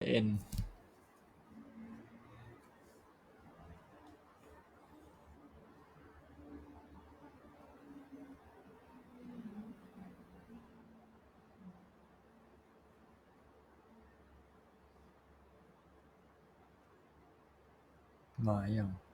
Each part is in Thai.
เอ็นมาอย่าง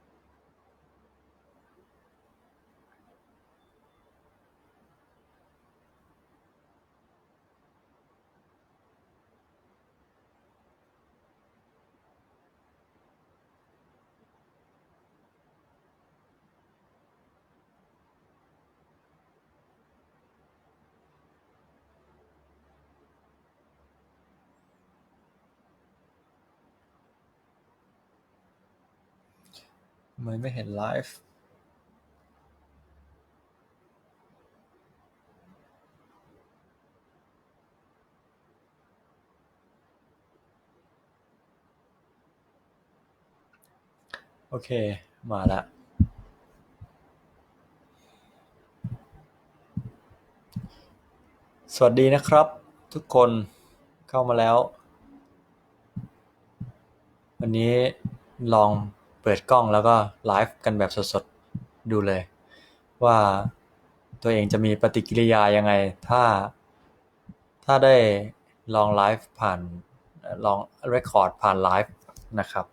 ทำไมไม่เห็นไลฟ์โอเค มาละ สวัสดีนะครับ ทุกคนเข้ามาแล้ว วันนี้ลอง เปิดกล้องแล้วก็ไลฟ์กันแบบสดๆ ดูเลย ว่าตัวเองจะมีปฏิกิริยายังไง ถ้าถ้าได้ลองไลฟ์ผ่านลองเรคคอร์ดผ่านไลฟ์นะครับ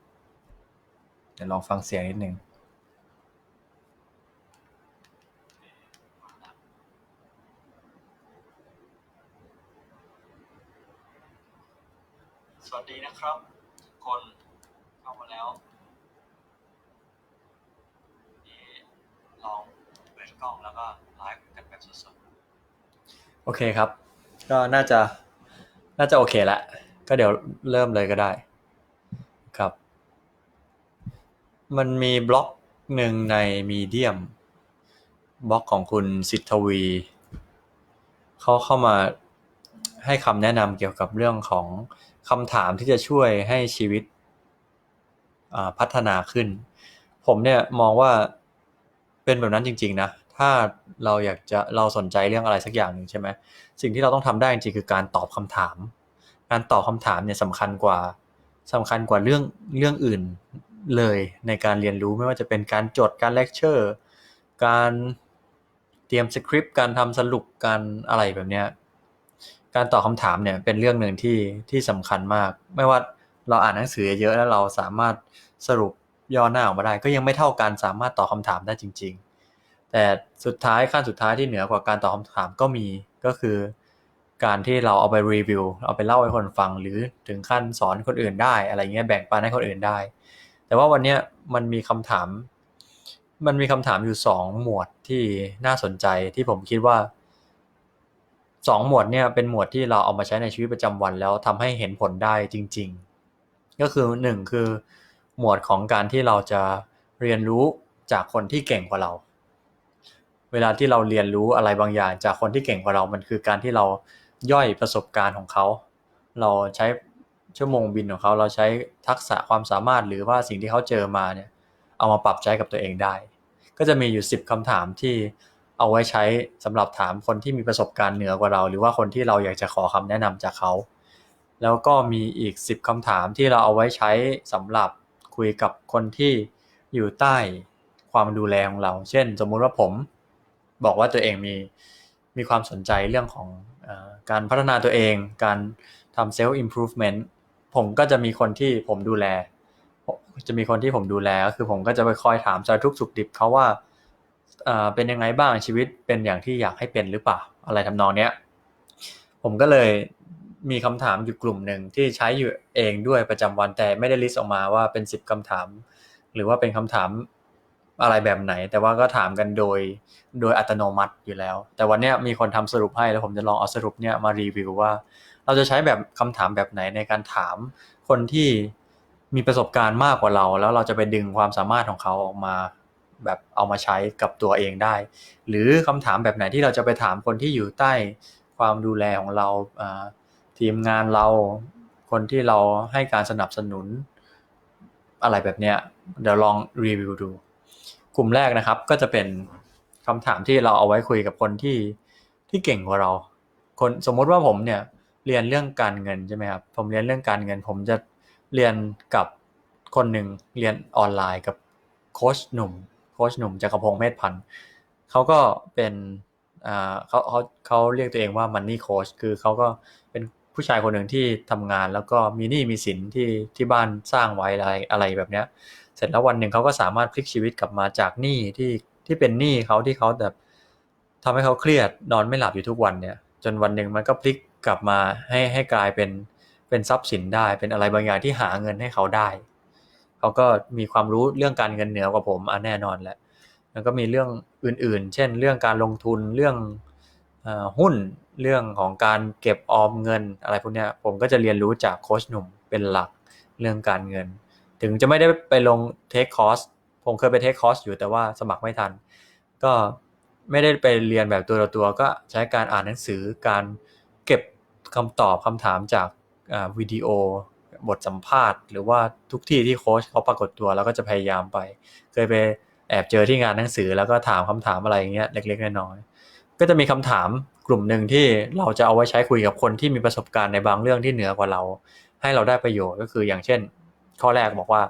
เดี๋ยวลองฟังเสียงนิดนึงสวัสดีนะครับ ทุกคนเข้ามาแล้วนี่ลองเปิด กล้องแล้วก็ไลฟ์กันแบบสดๆ โอเคครับ ก็น่าจะน่าจะโอเคละก็เดี๋ยวเริ่มเลยก็ได้ ครับ มันมีบล็อกหนึ่งในมีเดียมบล็อกของคุณสิทธวีเขาเข้ามาให้คำแนะนำเกี่ยวกับเรื่องของคำถามที่จะช่วยให้ชีวิตพัฒนาขึ้น ผมเนี่ยมองว่าเป็นแบบนั้นจริง ๆ นะ ถ้าเราอยากจะเราสนใจเรื่องอะไรสักอย่างหนึ่งใช่ไหมสิ่งที่เราต้องทำได้จริงๆคือการตอบคำถาม การตอบคำถามเนี่ยสำคัญกว่าสำคัญกว่าเรื่องเรื่องอื่นเลยในการเรียนรู้ไม่ว่าจะเป็นการจดการเลคเชอร์การเตรียมสคริปต์การทำสรุปการอะไรแบบเนี้ยการตอบคำถามเนี่ยเป็นเรื่องหนึ่งที่ที่สำคัญมาก ไม่ว่าเราอ่านหนังสือเยอะแล้วเราสามารถสรุปย่อหน้าออกมาได้ ก็ยังไม่เท่าการสามารถตอบคำถามได้จริง ๆ แต่สุดท้ายขั้นสุดท้ายที่เหนือกว่าการตอบคำถามก็มีก็คือ การที่เราเอาไปรีวิวเอาไปเล่าให้คนฟัง หรือถึงขั้นสอนคนอื่นได้ อะไรเงี้ยแบ่งปันให้คนอื่นได้ แต่ว่าวันเนี้ยมันมีคำถาม มันมีคำถามอยู่สองหมวดที่น่าสนใจที่ผมคิดว่าสองหมวดเนี่ยเป็นหมวดที่เราเอามาใช้ในชีวิตประจำวัน แล้วทำให้เห็นผลได้จริง ๆ ก็คือหนึ่งคือหมวดของการที่เราจะเรียนรู้จากคนที่เก่งกว่าเรา เวลาที่เราเรียนรู้อะไรบางอย่าง จากคนที่เก่งกว่าเรา มันคือการที่เราย่อยประสบการณ์ของเขา เราใช้ชั่วโมงบินของเขา เราใช้ทักษะความสามารถหรือว่าสิ่งที่เขาเจอมาเนี่ย เอามาปรับใช้กับตัวเองได้ ก็จะมีอยู่ 10คำถามที่เอาไว้ใช้สำหรับถามคนที่มีประสบการณ์เหนือกว่าเรา หรือว่าคนที่เราอยากจะขอคำแนะนำจากเขา แล้วก็มีอีก 10คำถามที่เราเอาไว้ใช้สำหรับคุยกับคนที่อยู่ใต้ความดูแลของเรา เช่น สมมุติว่าผม บอกว่าตัวเองมีมีความสนใจเรื่องของอการพัฒนาตัวเอง การทำ self improvement ผมก็จะมีคนที่ผมดูแล จะมีคนที่ผมดูแลก็คือผมก็จะไปคอยถามสารทุกสุขดิบเขาว่าเเป็นยังไงบ้างชีวิตเป็นอย่างที่อยากให้เป็นหรือเปล่าอะไรทำนองเนี้ยผมก็เลยมีคำถามอยู่กลุ่มหนึ่งที่ใช้อยู่เองด้วยประจำวันแต่ไม่ได้ลิสต์ออกมาว่าเป็นสิบคำถาม หรือว่าเป็นคำถาม อะไรแบบไหน แต่ว่าก็ถามกันโดยโดยอัตโนมัติอยู่แล้ว แต่วันนี้มีคนทำสรุปให้แล้วผมจะลองเอาสรุปเนี้ยมารีวิวว่า เราจะใช้แบบคำถามแบบไหนในการถามคนที่มีประสบการณ์มากกว่าเรา แล้วเราจะไปดึงความสามารถของเขาออกมา แบบเอามาใช้กับตัวเองได้ หรือคำถามแบบไหนที่เราจะไปถามคนที่อยู่ใต้ความดูแลของเราทีมงานเราคนที่เราให้การสนับสนุนอะไรแบบเนี้ยเดี๋ยวลองรีวิวดู ลุ่มแรกนะครับ ก็จะเป็นคำถามที่เราเอาไว้คุยกับคนที่ที่เก่งกว่าเรา คนสมมติว่าผมเนี่ยเรียนเรื่องการเงินใช่ไหมครับผมเรียนเรื่องการเงิน ผมจะเรียนกับคนหนึ่งเรียนออนไลน์กับโค้ชหนุ่มโค้ชหนุ่มจักรพงศ์เมธพันธ์เขาก็เป็นอ่าเขาเขาเขาเรียกตัวเองว่ามันนี่โค้ชคือเขาก็เป็นผู้ชายคนหนึ่งที่ทำงานแล้วก็มีหนี้มีสินที่ที่บ้านสร้างไว้อะไรอะไรแบบเนี้ย เสร็จแล้ววันหนึ่งเขาก็สามารถพลิกชีวิตกลับมาจากหนี้ที่ที่เป็นหนี้เขาที่เขาแบบทำให้เขาเครียดนอนไม่หลับอยู่ทุกวันเนี่ย จนวันหนึ่งมันก็พลิกกลับมาให้ให้กลายเป็นเป็นทรัพย์สินได้ เป็นอะไรบางอย่างที่หาเงินให้เขาได้ เขาก็มีความรู้เรื่องการเงินเหนือกว่าผมอะแน่นอนแหละแล้วก็มีเรื่องอื่นๆ เช่น เรื่องการลงทุนเรื่องหุ้นเรื่องของการเก็บออมเงินอะไรพวกนี้ผมก็จะเรียนรู้จากโค้ชหนุ่มเป็นหลักเรื่องการเงิน ถึงจะไม่ได้ไปลงเทคคอร์สผมเคยไปเทคคอร์สอยู่แต่ว่าสมัครไม่ทัน ก็ไม่ได้ไปเรียนแบบตัวต่อตัว ก็ใช้การอ่านหนังสือการเก็บคำตอบคำถามจากวิดีโอบทสัมภาษณ์ หรือว่าทุกที่ที่โค้ชเขาปรากฏตัวแล้วก็จะพยายามไป เคยไปแอบเจอที่งานหนังสือแล้วก็ถามคำถามอะไรอย่างเงี้ยเล็กๆน้อยๆก็จะมีคำถามกลุ่มหนึ่งที่เราจะเอาไว้ใช้คุยกับคนที่มีประสบการณ์ในบางเรื่องที่เหนือกว่าเรา ให้เราได้ประโยชน์ก็คืออย่างเช่น ข้อแรกบอกว่า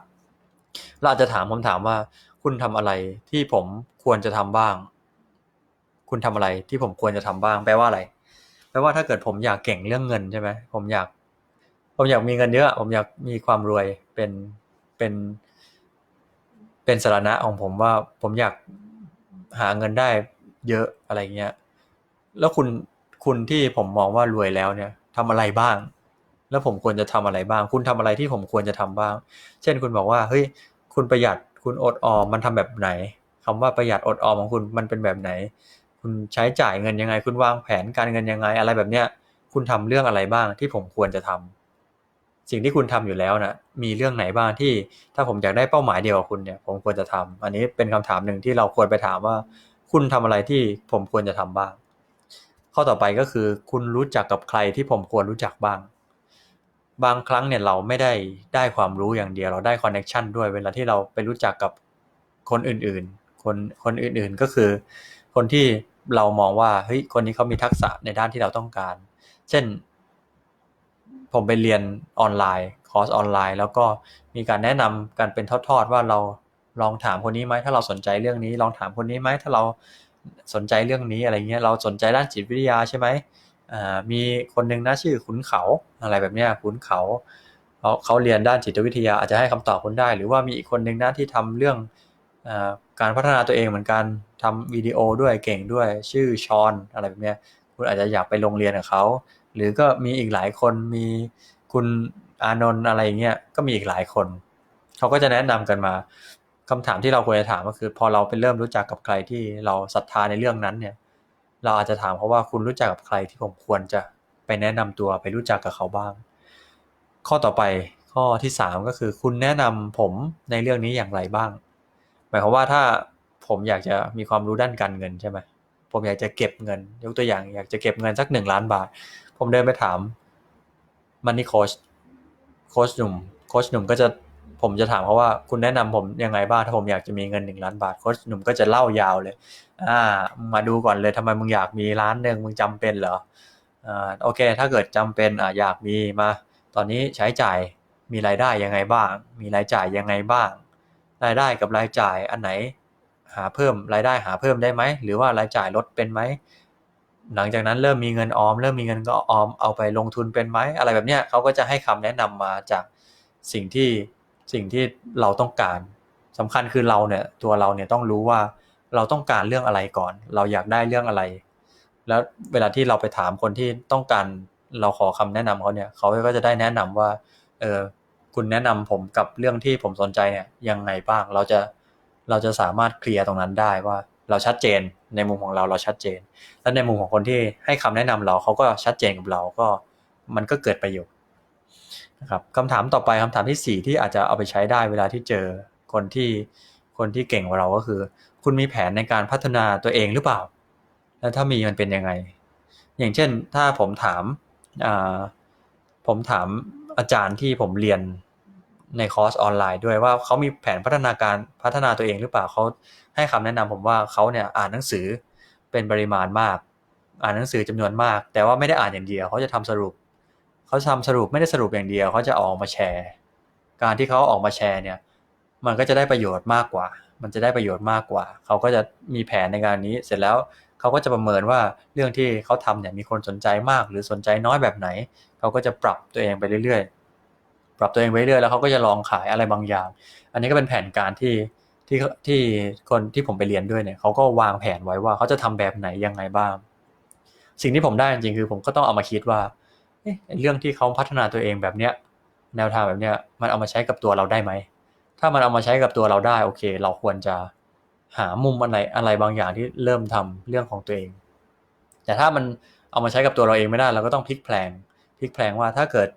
เราจะถามคำถามว่า คุณทำอะไรที่ผมควรจะทำบ้าง คุณทำอะไรที่ผมควรจะทำบ้าง แปลว่าอะไรแปลว่าถ้าเกิดผมอยากเก่งเรื่องเงินใช่ไหมผมอยาก ผมอยากมีเงินเยอะผมอยากมีความรวยเป็นเป็นเป็นสาระของผมว่าผมอยากหาเงินได้เยอะอะไรเงี้ย แล้วคุณคุณที่ผมมองว่ารวยแล้วเนี่ยทำอะไรบ้าง แล้วผมควรจะทำอะไรบ้าง คุณทำอะไรที่ผมควรจะทำบ้าง เช่นคุณบอกว่าเฮ้ยคุณประหยัดคุณอดออมมันทำแบบไหนคำว่าประหยัดอดออมของคุณมันเป็นแบบไหน คุณใช้จ่ายเงินยังไง คุณวางแผนการเงินยังไง อะไรแบบเนี้ยคุณทำเรื่องอะไรบ้างที่ผมควรจะทำสิ่งที่คุณทำอยู่แล้วนะมีเรื่องไหนบ้างที่ ถ้าผมอยากได้เป้าหมายเดียวกับคุณเนี่ย ผมควรจะทำอันนี้เป็นคำถามหนึ่งที่เราควรไปถามว่า คุณทำอะไรที่ผมควรจะทำบ้าง ข้อต่อไปก็คือ คุณรู้จักกับใครที่ผมควรรู้จักบ้าง บางครั้งเนี่ยเราไม่ได้ได้ความรู้อย่างเดียวเราได้คอนเน็ชันด้วยเวลาที่เราไปรู้จักกับคนอื่นๆ คนคนอื่นๆก็คือ คนที่เรามองว่าเฮ้ยคนนี้เขามีทักษะในด้านที่เราต้องการ เช่น ผมไปเรียนออนไลน์คอร์สออนไลน์ แล้วก็มีการแนะนำกันเป็นทอดๆว่าเราลองถามคนนี้ไหมถ้าเราสนใจเรื่องนี้ ลองถามคนนี้ไหมถ้าเราสนใจเรื่องนี้อะไรเงี้ยเราสนใจด้านจิตวิทยาใช่ไหม มีคนหนึ่งนะชื่อขุนเขาอะไรแบบเนี้ยขุนเขาเขาเขาเรียนด้านจิตวิทยาอาจจะให้คำตอบคุณได้ หรือว่ามีอีกคนหนึ่งนะที่ทำเรื่องอการพัฒนาตัวเองเหมือนกันทำวิดีโอด้วยเก่งด้วยชื่อชอนอะไรแบบเนี้ยคุณอาจจะอยากไปโรงเรียนกับเขาหรือก็มีอีกหลายคนมีคุณอานนท์อะไรเงี้ยก็มีอีกหลายคน เขาก็จะแนะนำกันมาคำถามที่เราควรจะถามก็คือ พอเราไปเริ่มรู้จักกับใครที่เราศรัทธาในเรื่องนั้นเนี่ย เราอาจจะถามเขาว่าคุณรู้จักกับใครที่ผมควรจะไปแนะนำตัวไปรู้จักกับเขาบ้าง ข้อต่อไปข้อที่สามก็คือคุณแนะนำผมในเรื่องนี้อย่างไรบ้าง หมายความว่าถ้าผมอยากจะมีความรู้ด้านการเงินใช่ไหมผมอยากจะเก็บเงิน ยกตัวอย่างอยากจะเก็บเงินสักหนึ่งล้านบาท ผมเดินไปถามมันนี่โค้ชโค้ชหนุ่มโค้ชหนุ่มก็จะ ผมจะถามเขาว่าคุณแนะนำผมยังไงบ้างถ้าผมอยากจะมีเงินหนึ่งล้านบาทโค้ชหนุ่มก็จะเล่ายาวเลย อ่า มาดูก่อนเลยทำไมมึงอยากมีล้านหนึ่งมึงจำเป็นเหรออ่าโอเค ถ้าเกิดจำเป็นอ่าอยากมีมา ตอนนี้ใช้จ่ายมีรายได้ยังไงบ้าง มีรายจ่ายยังไงบ้าง รายได้กับรายจ่ายอันไหน หาเพิ่มรายได้หาเพิ่มได้ไหมหรือว่ารายจ่ายลดเป็นไหมหลังจากนั้นเริ่มมีเงินออม เริ่มมีเงินก็ออมเอาไปลงทุนเป็นไหมอะไรแบบเนี้ยเขาก็จะให้คำแนะนำมาจากสิ่งที่ สิ่งที่เราต้องการสำคัญคือเราเนี่ยตัวเราเนี่ยต้องรู้ว่าเราต้องการเรื่องอะไรก่อน เราอยากได้เรื่องอะไร แล้วเวลาที่เราไปถามคนที่ต้องการเราขอคำแนะนำเขาเนี่ยเขาก็จะได้แนะนำว่าเออคุณแนะนำผมกับเรื่องที่ผมสนใจเนี่ยยังไงบ้างเราจะเราจะสามารถเคลียร์ตรงนั้นได้ว่าเราชัดเจนในมุมของเราเราชัดเจน และในมุมของคนที่ให้คำแนะนำเราเขาก็ชัดเจนกับเราก็มันก็เกิดประโยชน์ นะครับคำถามต่อไปคำถามที่ 4 ที่อาจจะเอาไปใช้ได้เวลาที่เจอคนที่คนที่เก่งกว่าเราก็คือ คุณมีแผนในการพัฒนาตัวเองหรือเปล่า แล้วถ้ามีมันเป็นยังไง อย่างเช่น ถ้าผมถามผมถามอาจารย์ที่ผมเรียนในคอร์สออนไลน์ด้วยว่าเขามีแผนพัฒนาการพัฒนาตัวเองหรือเปล่าเขาให้คำแนะนำผมว่าเขาเนี่ยอ่านหนังสือเป็นปริมาณมาก อ่านหนังสือจำนวนมาก แต่ว่าไม่ได้อ่านอย่างเดียวเขาจะทำสรุป เขาทำสรุปไม่ได้สรุปอย่างเดียวเขาจะออกมาแชร์ การที่เขาออกมาแชร์เนี่ย มันก็จะได้ประโยชน์มากกว่า มันจะได้ประโยชน์มากกว่า เขาก็จะมีแผนในการนี้ เสร็จแล้วเขาก็จะประเมินว่าเรื่องที่เขาทำเนี่ยมีคนสนใจมาก หรือสนใจน้อยแบบไหน เขาก็จะปรับตัวเองไปเรื่อยๆ ปรับตัวเองไปเรื่อยแล้วเขาก็จะลองขายอะไรบางอย่าง อันนี้ก็เป็นแผนการที่ที่ที่คนที่ผมไปเรียนด้วยเนี่ยเขาก็วางแผนไว้ว่าเขาจะทำแบบไหนยังไงบ้าง สิ่งที่ผมได้จริงๆคือผมก็ต้องเอามาคิดว่า เรื่องที่เขาพัฒนาตัวเองแบบเนี้ยแนวทางแบบเนี้ยมันเอามาใช้กับตัวเราได้ไหม ถ้ามันเอามาใช้กับตัวเราได้โอเค เราควรจะหามุมอะไรอะไรบางอย่างที่เริ่มทำเรื่องของตัวเอง แต่ถ้ามันเอามาใช้กับตัวเราเองไม่ได้ เราก็ต้องพลิกแพลงพลิกแพลงว่าถ้าเกิด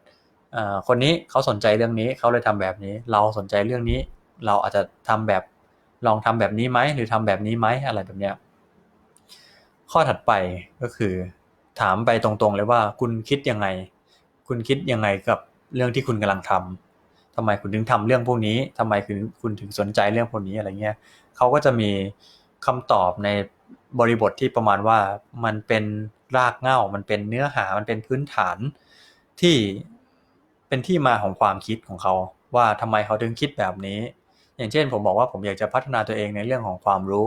คนนี้เขาสนใจเรื่องนี้เขาเลยทำแบบนี้ เราสนใจเรื่องนี้ เราอาจจะทำแบบลองทำแบบนี้ไหมหรือทำแบบนี้ไหมอะไรแบบเนี้ยข้อถัดไปก็คือ ถามไปตรงๆเลยว่าคุณคิดยังไง คุณคิดยังไงกับเรื่องที่คุณกำลังทำทำไมคุณถึงทำเรื่องพวกนี้ทำไมคุณคุณถึงสนใจเรื่องพวกนี้อะไรเงี้ยเขาก็จะมีคำตอบในบริบทที่ประมาณว่ามันเป็นรากเหง้า มันเป็นเนื้อหา มันเป็นพื้นฐานที่เป็นที่มาของความคิดของเขา ว่าทำไมเขาถึงคิดแบบนี้ อย่างเช่น ผมบอกว่าผมอยากจะพัฒนาตัวเองในเรื่องของความรู้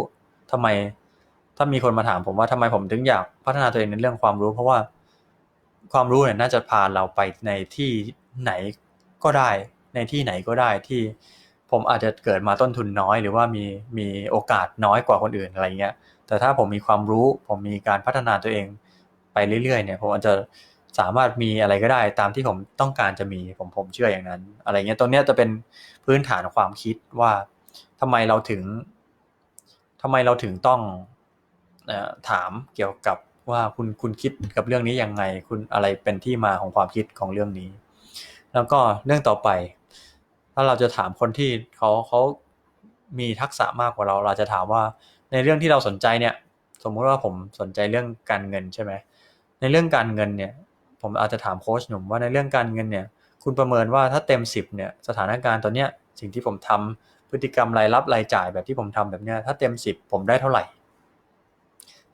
ทำไม ถ้ามีคนมาถามผมว่าทำไมผมถึงอยากพัฒนาตัวเองในเรื่องความรู้ เพราะว่าความรู้เนี่ยน่าจะพาเราไปในที่ไหนก็ได้ ในที่ไหนก็ได้ที่ผมอาจจะเกิดมาต้นทุนน้อย หรือว่ามีมีโอกาสน้อยกว่าคนอื่นอะไรเงี้ยแต่ถ้าผมมีความรู้ ผมมีการพัฒนาตัวเองไปเรื่อยๆเนี่ยผมอาจจะสามารถมีอะไรก็ได้ตามที่ผมต้องการจะมีผมผมเชื่ออย่างนั้น อะไรเงี้ยตรงเนี้ยจะเป็นพื้นฐานความคิดว่าทำไมเราถึงทำไมเราถึงต้อง ถามเกี่ยวกับว่าคุณคุณคิดกับเรื่องนี้ยังไง คุณอะไรเป็นที่มาของความคิดของเรื่องนี้ แล้วก็เรื่องต่อไป ถ้าเราจะถามคนที่เขาเขามีทักษะมากกว่าเรา เราจะถามว่าในเรื่องที่เราสนใจเนี่ย สมมุติว่าผมสนใจเรื่องการเงินใช่ไหมในเรื่องการเงินเนี่ย ผมอาจจะถามโค้ชหนุ่มว่าในเรื่องการเงินเนี่ย คุณประเมินว่าถ้าเต็มสิบเนี่ยสถานการณ์ตอนเนี้ยสิ่งที่ผมทำพฤติกรรมรายรับรายจ่ายแบบที่ผมทำแบบเนี้ยถ้าเต็มสิบผมได้เท่าไหร่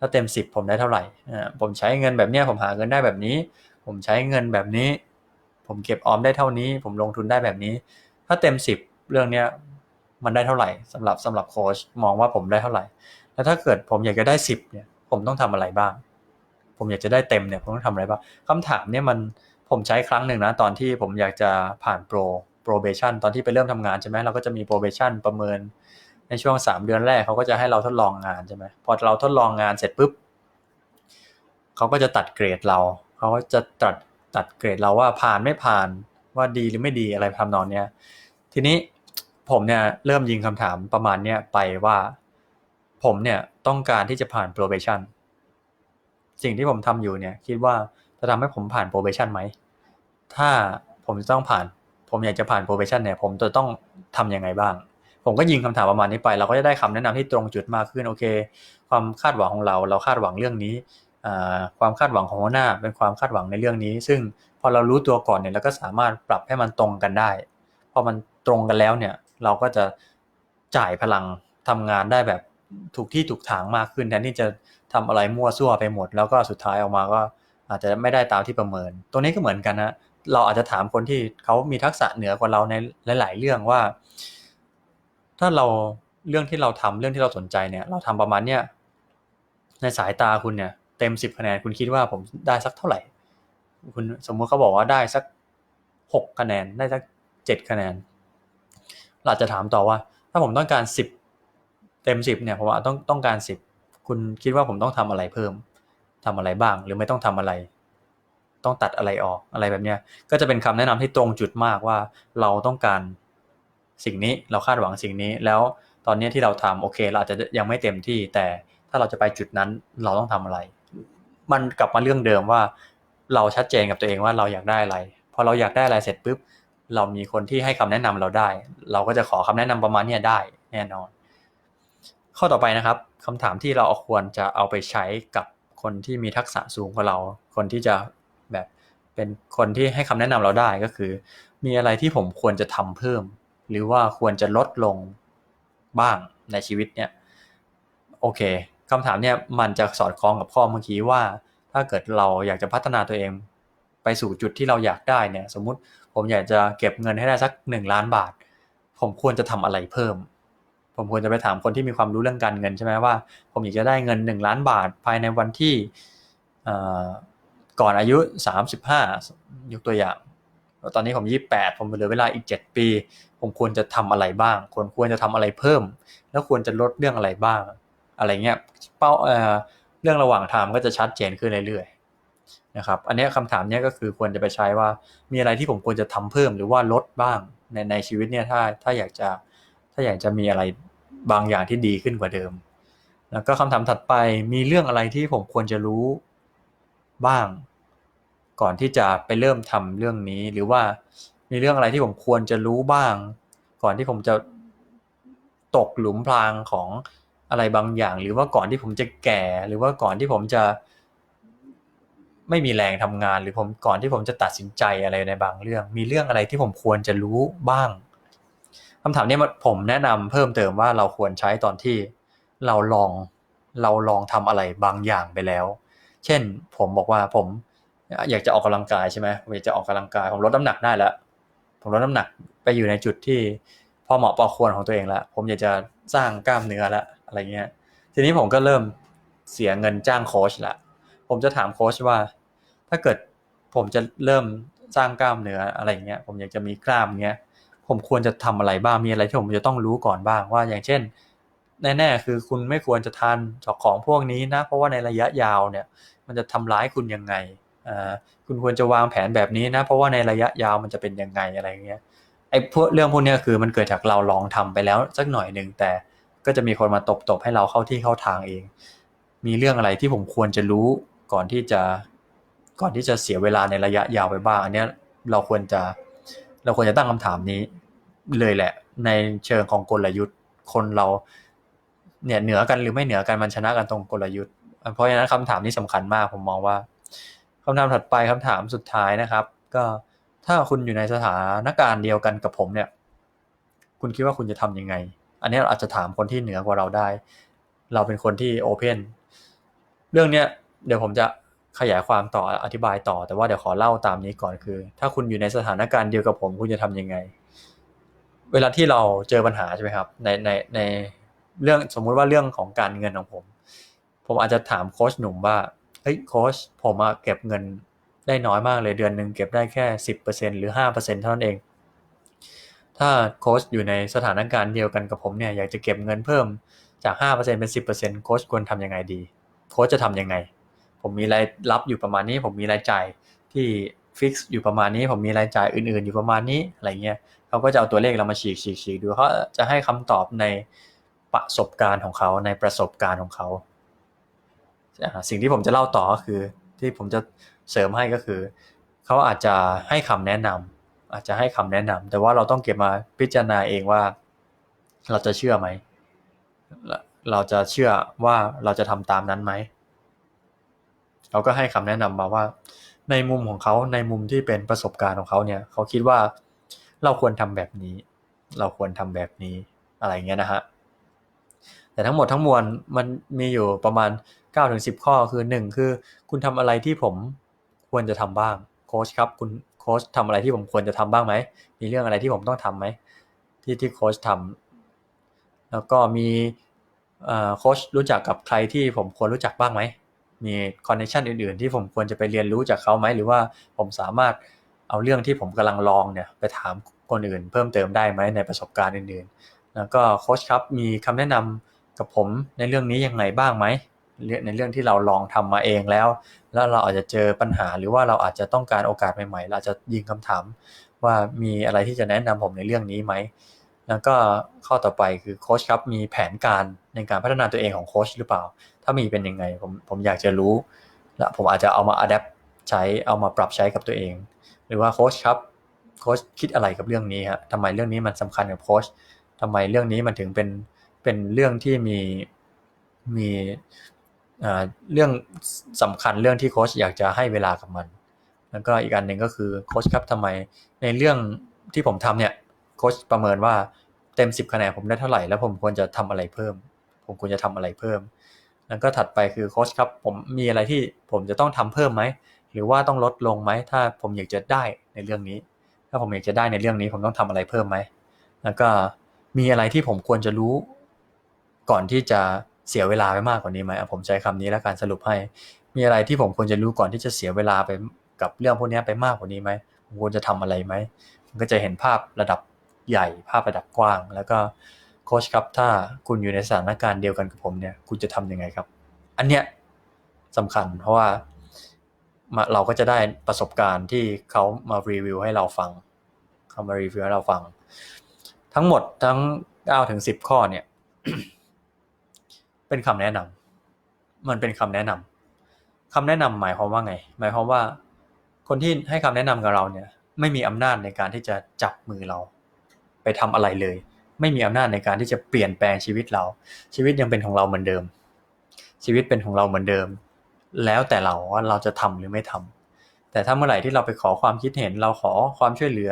ถ้าเต็มสิบผมได้เท่าไหร่ผมใช้เงินแบบนี้ผมหาเงินได้แบบนี้ ผมใช้เงินแบบนี้ ผมเก็บออมได้เท่านี้ ผมลงทุนได้แบบนี้ ถ้าเต็มสิบเรื่องเนี้ยมันได้เท่าไหร่สำหรับสำหรับโค้ชมองว่าผมได้เท่าไหร่ แล้วถ้าเกิดผมอยากจะได้สิบเนี่ย ผมต้องทำอะไรบ้าง ผมอยากจะได้เต็มเนี่ยผมต้องทำอะไรบ้างคำถามเนี่ยมันผมใช้ครั้งหนึ่งนะตอนที่ผมอยากจะผ่านโปรโปรเบชันตอนที่ไปเริ่มทำงานใช่ไหมเราก็จะมีโปรเบชันประเมิน ในช่วงสามเดือนแรกเขาก็จะให้เราทดลองงานใช่ไหมพอเราทดลองงานเสร็จปุ๊บเขาก็จะตัดเกรดเราเขาก็จะตัดตัดเกรดเราว่าผ่านไม่ผ่านว่าดีหรือไม่ดีอะไรทำนองเนี้ยทีนี้ผมเนี่ยเริ่มยิงคำถามประมาณเนี้ยไปว่า ผมเนี่ยต้องการที่จะผ่าน probation สิ่งที่ผมทำอยู่เนี่ย คิดว่าจะทำให้ผมผ่าน probation ไหม ถ้าผมจะต้องผ่าน ผมอยากจะผ่าน probation เนี่ย ผมจะต้องทํำยังไงบ้าง ผมก็ยิงคำถามประมาณนี้ไป เราก็จะได้คำแนะนำที่ตรงจุดมากขึ้นโอเค ความคาดหวังของเรา เราคาดหวังเรื่องนี้ความคาดหวังของหัวหน้าเป็นความคาดหวังในเรื่องนี้ ซึ่งพอเรารู้ตัวก่อนเนี่ยเราก็สามารถปรับให้มันตรงกันได้พอมันตรงกันแล้วเนี่ยเราก็จะจ่ายพลังทำงานได้แบบถูกที่ถูกทางมากขึ้นแทนที่จะทำอะไรมั่วซั่วไปหมด แล้วก็สุดท้ายออกมาก็อาจจะไม่ได้ตามที่ประเมินตัวนี้ก็เหมือนกันนะเราอาจจะถามคนที่เขามีทักษะเหนือกว่าเราในหลาย ๆ เรื่องว่า ถ้าเราเรื่องที่เราทำเรื่องที่เราสนใจเนี่ย เราทำประมาณเนี้ยในสายตาคุณเนี่ย เต็มสิบคะแนนคุณคิดว่าผมได้สักเท่าไหร่ คุณสมมุติเขาบอกว่าได้สักหกคะแนนได้สักเจ็ดคะแนนเราจะถามต่อว่า ถ้าผมต้องการสิบเต็มสิบเนี่ยผมว่าต้องต้องการสิบคุณคิดว่าผมต้องทำอะไรเพิ่มทำอะไรบ้าง หรือไม่ต้องทำอะไร ต้องตัดอะไรออกอะไรแบบเนี้ย ก็จะเป็นคำแนะนำที่ตรงจุดมากว่าเราต้องการ สิ่งนี้เราคาดหวังสิ่งนี้ แล้วตอนนี้ที่เราทำโอเค เราอาจจะยังไม่เต็มที่ แต่ถ้าเราจะไปจุดนั้นเราต้องทำอะไร มันกลับมาเรื่องเดิมว่า เราชัดเจนกับตัวเองว่าเราอยากได้อะไรพอเราอยากได้อะไรเสร็จปุ๊บเรามีคนที่ให้คำแนะนำเราได้ เราก็จะขอคำแนะนำประมาณนี้ได้แน่นอน ข้อต่อไปนะครับคำถามที่เราควรจะเอาไปใช้กับคนที่มีทักษะสูงกว่าเรา คนที่จะแบบเป็นคนที่ให้คำแนะนำเราได้ก็คือ มีอะไรที่ผมควรจะทำเพิ่ม หรือว่าควรจะลดลงบ้างในชีวิตเนี่ยโอเคคำถามเนี่ยมันจะสอดคล้องกับข้อเมื่อกี้ว่า ถ้าเกิดเราอยากจะพัฒนาตัวเอง ไปสู่จุดที่เราอยากได้เนี่ย สมมุติผมอยากจะเก็บเงินให้ได้สักหนึ่งล้านบาท ผมควรจะทำอะไรเพิ่ม ผมควรจะไปถามคนที่มีความรู้เรื่องการเงินใช่ไหมว่า ผมอยากจะได้เงินหนึ่งล้านบาทภายในวันที่ก่อนอายุสามสิบห้ายกตัวอย่าง ตอนนี้ผมยี่แปดผมเหลือเวลาอีกเจ็ดปี ผมควรจะทำอะไรบ้าง ควรควรจะทำอะไรเพิ่ม แล้วควรจะลดเรื่องอะไรบ้าง อะไรเงี้ยเป้าเรื่องระหว่างทางก็จะชัดเจนขึ้นเรื่อยๆนะครับ อันนี้คำถามนี้ก็คือควรจะไปใช้ว่ามีอะไรที่ผมควรจะทำเพิ่มหรือว่าลดบ้างในในชีวิตเนี่ยถ้าถ้าอยากจะถ้าอยากจะมีอะไรบางอย่างที่ดีขึ้นกว่าเดิม แล้วก็คำถามถัดไปมีเรื่องอะไรที่ผมควรจะรู้บ้าง ก่อนที่จะไปเริ่มทำเรื่องนี้ หรือว่ามีเรื่องอะไรที่ผมควรจะรู้บ้าง ก่อนที่ผมจะตกหลุมพรางของอะไรบางอย่าง หรือว่าก่อนที่ผมจะแก่ หรือว่าก่อนที่ผมจะ ไม่มีแรงทำงาน หรือผมก่อนที่ผมจะตัดสินใจอะไรในบางเรื่อง มีเรื่องอะไรที่ผมควรจะรู้บ้างคำถามนี้ผมแนะนำเพิ่มเติมว่าเราควรใช้ตอนที่เราลองเราลองทำอะไรบางอย่างไปแล้ว เช่น ผมบอกว่าผม อยากจะออกกำลังกายใช่ไหมผมอยากจะออกกำลังกาย ผมลดน้ำหนักได้แล้ว ผมลดน้ำหนักไปอยู่ในจุดที่พอเหมาะพอควรของตัวเองแล้ว ผมอยากจะสร้างกล้ามเนื้อแล้วอะไรเงี้ย ทีนี้ผมก็เริ่มเสียเงินจ้างโค้ชละ ผมจะถามโค้ชว่า ถ้าเกิดผมจะเริ่มสร้างกล้ามเนื้ออะไรเงี้ย ผมอยากจะมีกล้ามเงี้ย ผมควรจะทำอะไรบ้าง มีอะไรที่ผมจะต้องรู้ก่อนบ้างว่า อย่างเช่น แน่ๆคือคุณไม่ควรจะทานของพวกนี้นะ เพราะว่าในระยะยาวเนี่ย มันจะทำร้ายคุณยังไง คุณควรจะวางแผนแบบนี้นะ เพราะว่าในระยะยาวมันจะเป็นยังไงอะไรเงี้ยไอ้พวกเรื่องพวกนี้คือมันเกิดจากเราลองทำไปแล้วสักหน่อยหนึ่งแต่ก็จะมีคนมาตบๆให้เราเข้าที่เข้าทางเอง มีเรื่องอะไรที่ผมควรจะรู้ก่อนที่จะก่อนที่จะเสียเวลาในระยะยาวไปบ้างอันเนี้ยเราควรจะเราควรจะตั้งคำถามนี้เลยแหละ ในเชิงของกลยุทธ์ คนเราเนี่ยเหนือกันหรือไม่เหนือกันมันชนะกันตรงกลยุทธ์ เพราะฉะนั้นคำถามนี้สำคัญมากผมมองว่า คำถามถัดไปคำถามสุดท้ายนะครับ ก็ถ้าคุณอยู่ในสถานการณ์เดียวกันกับผมเนี่ย คุณคิดว่าคุณจะทํำยังไง อันนี้เราอาจจะถามคนที่เหนือกว่าเราได้ เราเป็นคนที่โอเพนเรื่องเนี้ยเดี๋ยวผมจะขยายความต่ออธิบายต่อ แต่ว่าเดี๋ยวขอเล่าตามนี้ก่อนคือ ถ้าคุณอยู่ในสถานการณ์เดียวกับผม คุณจะทํำยังไง เวลาที่เราเจอปัญหาใช่ไหมครับ ในในในเรื่องสมมุติว่าเรื่องของการเงินของผม ผมอาจจะถามโค้ชหนุ่มว่า เฮ้ยโค้ชผมเก็บเงินได้น้อยมากเลยเดือนหนึ่งเก็บได้แค่สิบเปอร์เซ็นหรือห้าเปอร์เซ็นเท่านั้นเอง ถ้าโค้ชอยู่ในสถานการณ์เดียวกันกับผมเนี่ยอยากจะเก็บเงินเพิ่มจากห้าเปอร์เซ็นเป็นสิบเปอร์เซ็นโค้ชควรทำยังไงดี โค้ชจะทํำยังไง ผมมีรายรับอยู่ประมาณนี้ ผมมีรายจ่ายที่ฟิกซ์อยู่ประมาณนี้ ผมมีรายจ่ายอื่นๆ อยู่ประมาณนี้อะไรเงี้ยเขาก็จะเอาตัวเลขเรามาฉีกฉีกฉีกดูเขาจะให้คำตอบในประสบการณ์ของเขาในประสบการณ์ของเขา สิ่งที่ผมจะเล่าต่อก็คือ ที่ผมจะเสริมให้ก็คือ เขาอาจจะให้คำแนะนำอาจจะให้คำแนะนำแต่ว่าเราต้องเก็บมาพิจารณาเองว่า เราจะเชื่อไหม เราจะเชื่อว่าเราจะทำตามนั้นไหมเขาก็ให้คำแนะนำมาว่า ในมุมของเขาในมุมที่เป็นประสบการณ์ของเขาเนี่ยเขาคิดว่าเราควรทำแบบนี้ เราควรทำแบบนี้อะไรเงี้ยนะฮะแต่ทั้งหมดทั้งมวลมันมีอยู่ประมาณ 9ถึง10 ข้อคือ 1 คือ คุณทำอะไรที่ผมควรจะทำบ้างโค้ชครับคุณโค้ชทำอะไรที่ผมควรจะทำบ้างไหมมีเรื่องอะไรที่ผมต้องทํำไหมที่ที่โค้ชทำแล้วก็มีโค้ชรู้จักกับใครที่ผมควรรู้จักบ้างไหมมีคอนเนคชันอื่น ๆ ที่ผมควรจะไปเรียนรู้จากเขาไหมหรือว่าผมสามารถเอาเรื่องที่ผมกำลังลองเนี่ยไปถามคนอื่น เพิ่มเติมได้ไหมในประสบการณ์อื่นๆ แล้วก็โค้ชครับมีคำแนะนำกับผมในเรื่องนี้ยังไงบ้างไหม ในเรื่องที่เราลองทำมาเองแล้ว แล้วเราอาจจะเจอปัญหาหรือว่าเราอาจจะต้องการโอกาสใหม่ๆเราจะยิงคำถาม ว่ามีอะไรที่จะแนะนำผมในเรื่องนี้ไหมแล้วก็ข้อต่อไปคือโค้ชครับมีแผนการในการพัฒนาตัวเองของโค้ชหรือเปล่า ถ้ามีเป็นยังไงผมผมอยากจะรู้และผมอาจจะเอามาอัดแอปใช้เอามาปรับใช้กับตัวเอง หรือว่าโค้ชครับโค้ชคิดอะไรกับเรื่องนี้ฮะทำไมเรื่องนี้มันสำคัญกับโค้ชทำไมเรื่องนี้มันถึงเป็นเป็นเรื่องที่มีมี เรื่องสำคัญเรื่องที่โค้ชอยากจะให้เวลากับมัน แล้วก็อีกอันหนึ่งก็คือโค้ชครับทำไมในเรื่องที่ผมทำเนี่ยโค้ชประเมินว่าเต็ม 10คะแนนผมได้เท่าไหร่ แล้วผมควรจะทำอะไรเพิ่ม ผมควรจะทำอะไรเพิ่ม แล้วก็ถัดไปคือโค้ชครับผมมีอะไรที่ผมจะต้องทำเพิ่มไหมหรือว่าต้องลดลงไหมถ้าผมอยากจะได้ในเรื่องนี้ ถ้าผมอยากจะได้ในเรื่องนี้ผมต้องทำอะไรเพิ่มไหมแล้วก็มีอะไรที่ผมควรจะรู้ ก่อนที่จะ เสียเวลาไปมากกว่านี้ไหมผมใช้คำนี้แล้วการสรุปให้ มีอะไรที่ผมควรจะรู้ก่อนที่จะเสียเวลาไปกับเรื่องพวกนี้ไปมากกว่านี้ไหมผมควรจะทำอะไรไหมผมก็จะเห็นภาพระดับใหญ่ภาพระดับกว้าง แล้วก็โค้ชครับถ้าคุณอยู่ในสถานการณ์เดียวกันกับผมเนี่ย คุณจะทำยังไงครับ อันเนี้ยสำคัญเพราะว่ามาเราก็จะได้ประสบการณ์ที่เขามารีวิวให้เราฟังเขามารีวิวให้เราฟัง ทั้งหมดทั้ง9ถึง10 ข้อเนี่ย เป็นคำแนะนำมันเป็นคำแนะนำคำแนะนำหมายความว่าไง หมายความว่า คนที่ให้คำแนะนำกับเราเนี่ย ไม่มีอำนาจในการที่จะจับมือเรา ไปทำอะไรเลย ไม่มีอำนาจในการที่จะเปลี่ยนแปลงชีวิตเรา ชีวิตยังเป็นของเราเหมือนเดิม ชีวิตเป็นของเราเหมือนเดิม แล้วแต่เราว่าเราจะทำหรือไม่ทำแต่ถ้าเมื่อไหร่ที่เราไปขอความคิดเห็น เราขอความช่วยเหลือ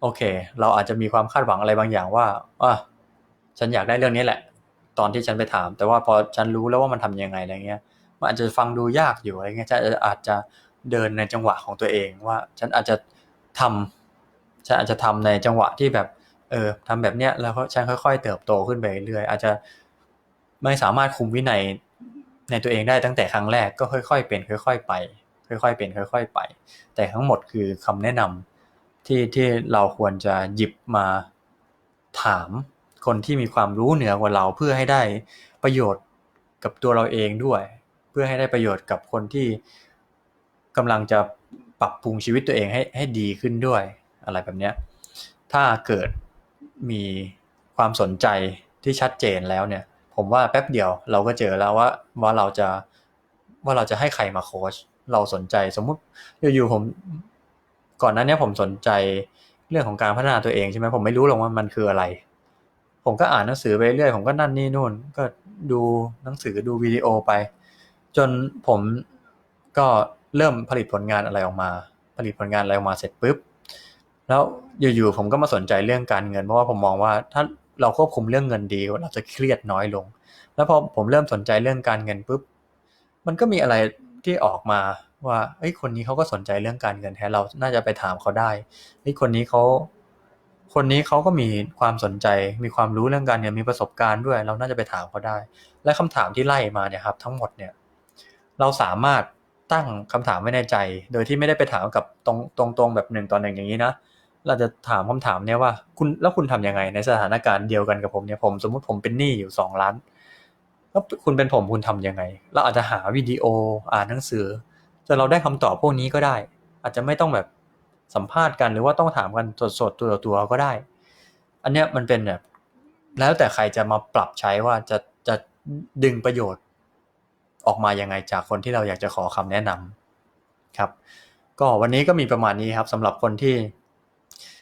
โอเค เราอาจจะมีความคาดหวังอะไรบางอย่างว่าอะฉันอยากได้เรื่องนี้แหละ ตอนที่ฉันไปถาม แต่ว่าพอฉันรู้แล้วว่ามันทำยังไงอะไรเงี้ยมันอาจจะฟังดูยากอยู่อะไรเงี้ยจะอาจจะเดินในจังหวะของตัวเองว่าฉันอาจจะทำฉันอาจจะทำในจังหวะที่แบบ เออทำแบบเนี้ยแล้วฉันค่อย ๆ เติบโตขึ้นไปเรื่อยอาจจะไม่สามารถคุมวินัยในตัวเองได้ตั้งแต่ครั้งแรกก็ค่อย ๆ เป็น ค่อย ๆ ไป ค่อย ๆ เป็น ค่อย ๆ ไป แต่ทั้งหมดคือคำแนะนำที่ที่เราควรจะหยิบมาถาม คนที่มีความรู้เหนือกว่าเราเพื่อให้ได้ประโยชน์กับตัวเราเองด้วย เพื่อให้ได้ประโยชน์กับคนที่กำลังจะปรับปรุงชีวิตตัวเองให้ให้ดีขึ้นด้วยอะไรแบบเนี้ยถ้าเกิดมีความสนใจที่ชัดเจนแล้วเนี่ย ผมว่าแป๊บเดียวเราก็เจอแล้วว่าว่าเราจะว่าเราจะให้ใครมาโค้ชเราสนใจสมมุติอยู่ๆผมก่อนหน้านี้ผมสนใจเรื่องของการพัฒนาตัวเองใช่ไหมผมไม่รู้หรอกว่ามันคืออะไร ผมก็อ่านหนังสือไปเรื่อยผมก็นั่นนี่นู่น ก็ดูหนังสือดูวิดีโอไป จนผมก็เริ่มผลิตผลงานอะไรออกมา ผลิตผลงานอะไรออกมาเสร็จปุ๊บแล้วอยู่ๆผมก็มาสนใจเรื่องการเงินเพราะว่าผมมองว่าถ้าเราควบคุมเรื่องเงินดีเราจะเครียดน้อยลง แล้วพอผมเริ่มสนใจเรื่องการเงินปุ๊บมันก็มีอะไรที่ออกมาว่าเอ้ยคนนี้เขาก็สนใจเรื่องการเงินแท้เราน่าจะไปถามเขาได้เฮ้ยคนนี้เขา คนนี้เขาก็มีความสนใจ มีความรู้เรื่องการเงินมีประสบการณ์ด้วย เราน่าจะไปถามเขาได้ และคำถามที่ไล่มาเนี่ยครับ ทั้งหมดเนี่ย เราสามารถตั้งคำถามไว้ในใจ โดยที่ไม่ได้ไปถามกับตรงตรงตรงแบบหนึ่งต่อหนึ่งอย่างนี้นะ เราจะถามคำถามเนี่ยว่า คุณแล้วคุณทํำยังไงในสถานการณ์เดียวกันกับผมเนี่ยผมสมมุติผมเป็นหนี้อยู่สองล้านแล้วคุณเป็นผมคุณทํำยังไง เราอาจจะหาวิดีโออ่านหนังสือแต่เราได้คำตอบพวกนี้ก็ได้ อาจจะไม่ต้องแบบ สัมภาษณ์กันหรือว่าต้องถามกันสดๆตัวต่อตัวก็ได้ อันเนี้ยมันเป็นแบบแล้วแต่ใครจะมาปรับใช้ว่าจะจะดึงประโยชน์ ออกมายังไงจากคนที่เราอยากจะขอคำแนะนำครับ ก็วันนี้ก็มีประมาณนี้ครับสำหรับคนที่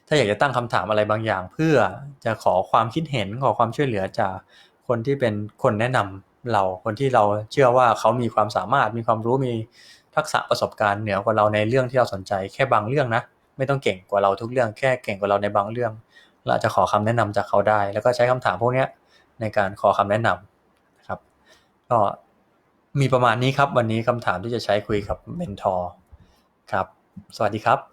ถ้าอยากจะตั้งคำถามอะไรบางอย่าง เพื่อจะขอความคิดเห็นขอความช่วยเหลือจากคนที่เป็นคนแนะนำเราคนที่เราเชื่อว่าเขามีความสามารถมีความรู้มีทักษะประสบการณ์เหนือกว่าเราในเรื่องที่เราสนใจแค่บางเรื่องนะ ไม่ต้องเก่งกว่าเราทุกเรื่องแค่เก่งกว่าเราในบางเรื่องเราจะขอคำแนะนำจากเขาได้ แล้วก็ใช้คำถามพวกนี้ในการขอคำแนะนำนะครับ ก็มีประมาณนี้ครับ วันนี้คำถามที่จะใช้คุยกับเมนทอร์ครับ สวัสดีครับ